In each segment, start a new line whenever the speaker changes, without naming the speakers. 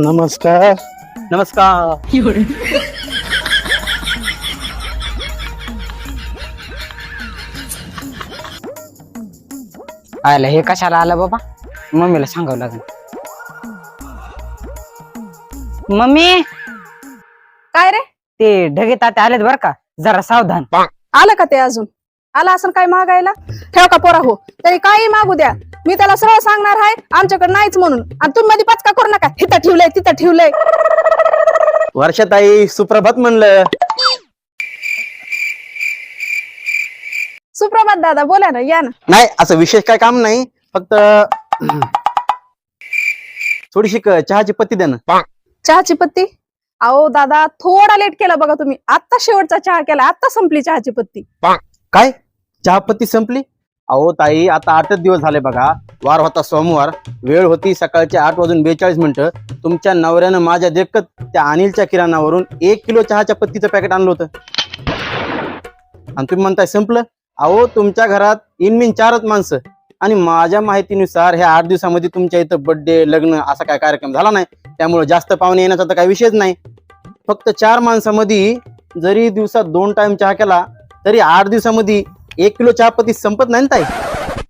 नमस्कार.
नमस्कार.
आयला हे कशाला आलं बाबा? मम्मीला सांगावं लागेल. मम्मी?
काय रे?
ते ढगे ताते आलेत बर का? जरा सावधान.
आलं का ते अजून? आला असं काय मागायला? ठेव का पोरा हो? तरी काही मागू द्या. मी त्याला सरळ सांगणार आहे आमच्याकडे नाहीच म्हणून. आणि तुम्ही मध्ये पचका करू नका. तिथं ठेवलंय तिथं ठेवलंय.
वर्षाताई सुप्रभात म्हणलं.
सुप्रभात दादा बोला ना या ना.
नाही असं विशेष काय काम नाही फक्त थोडीशी क- चहाची पत्ती द्या ना.
चहाची पत्ती? अहो दादा थोडा लेट केला बघा तुम्ही. आत्ता शेवटचा चहा केला आत्ता संपली चहाची पत्ती.
काय? चहा पत्ती संपली? अहो ताई आता आठच दिवस झाले बघा. वार होता सोमवार. वेळ होती सकाळची आठ वाजून बेचाळीस मिनिटं. तुमच्या नवऱ्यानं माझ्या देखत त्या अनिलच्या किराणावरून एक किलो चहाच्या पत्तीचं पॅकेट आणलं होतं. आणि तुम्ही म्हणताय संपलं? अहो तुमच्या घरात इनमिन चारच माणसं. आणि माझ्या माहितीनुसार ह्या आठ दिवसामध्ये तुमच्या इथं बर्थडे लग्न असा काय कार्यक्रम झाला नाही. त्यामुळे जास्त पाहुणे येण्याचा तर काही विषयच नाही. फक्त चार माणसामध्ये जरी दिवसात दोन टाइम चहा केला तरी आठ दिवसामध्ये एक किलो चहापत्ती संपत नाही ना ताई?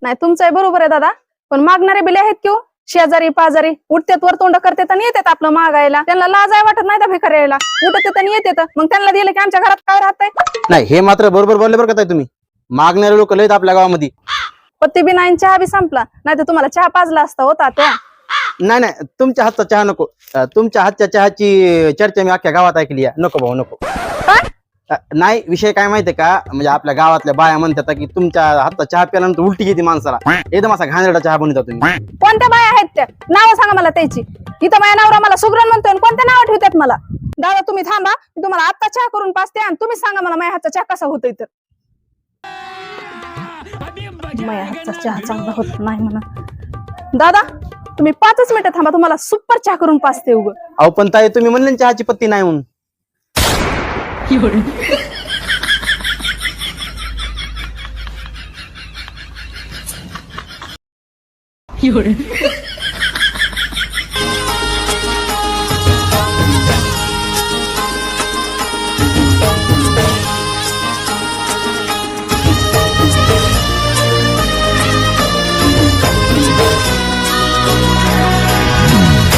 नाही तुमचं बरोबर आहे दादा. पण मागणारे बिले आहेत किंवा शेजारी पाजारी. उठतात वर तोंड करतात आणि येतात आपलं मागायला. त्यांना लाजाय वाटत नाही त्या भिकाऱ्याला. उठत आणि येतात. मग त्यांना दिलं की आमच्या घरात काय राहतंय?
नाही हे मात्र बरोबर बोलले बरं का ताई तुम्ही. मागणारे लोक लयत आपल्या गावामध्ये.
पत्ती बी नाही आणि चहा बी संपला. नाही तर तुम्हाला चहा पाजला असता होता त्या
नाही नाही तुमच्या हातचा चहा नको. अं, तुमच्या हातच्या चहाची चर्चा मी अख्ख्या गावात ऐकली आहे. नको भाऊ नको. नाही विषय काय माहितीये का? म्हणजे आपल्या गावातल्या बाया म्हणतात की तुमच्या हातचा चहा प्याल्यानंतर उलटी येते माणसाला. एकदम असा घाणेरडा चहा बनवता तुम्ही.
कोणत्या बाया आहेत त्या? नाव सांगा मला त्याची. इथं माझ्या नवरा मला सुग्रण म्हणतोय आणि कोणत्या नाव ठेवतात मला? दादा तुम्ही थांबा. मी तुम्हाला आत्ता चहा करून पाचते आणि तुम्ही सांगा मला माझ्या हातचा चहा कसा होतोय तर. माझ्या हातचा चहा चांगला होत नाही म्हणा. दादा तुम्ही पाचच मिनिटं थांबा. तुम्हाला सुपर चहा करून पाचते उग.
अहो पण ताई तुम्ही म्हणले ना चहाची पत्ती नाही म्हणून. 有人有人。